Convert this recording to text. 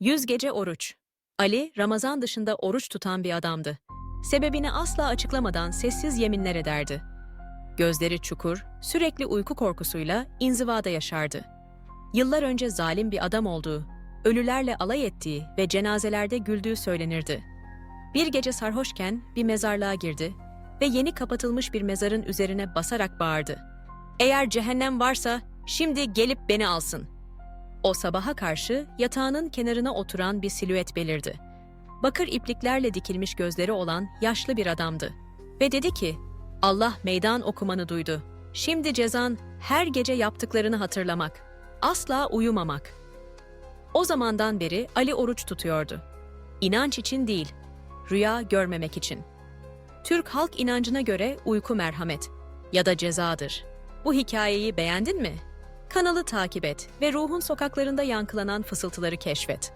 Yüz gece oruç. Ali, Ramazan dışında oruç tutan bir adamdı. Sebebini asla açıklamadan sessiz yeminler ederdi. Gözleri çukur, sürekli uyku korkusuyla inzivada yaşardı. Yıllar önce zalim bir adam olduğu, ölülerle alay ettiği ve cenazelerde güldüğü söylenirdi. Bir gece sarhoşken bir mezarlığa girdi ve yeni kapatılmış bir mezarın üzerine basarak bağırdı. Eğer cehennem varsa şimdi gelip beni alsın. O sabaha karşı yatağının kenarına oturan bir silüet belirdi. Bakır ipliklerle dikilmiş gözleri olan yaşlı bir adamdı. Ve dedi ki, Allah meydan okumanı duydu. Şimdi cezan her gece yaptıklarını hatırlamak, asla uyumamak. O zamandan beri Ali oruç tutuyordu. İnanç için değil, rüya görmemek için. Türk halk inancına göre uyku merhamet ya da cezadır. Bu hikayeyi beğendin mi? Kanalı takip et ve ruhun sokaklarında yankılanan fısıltıları keşfet.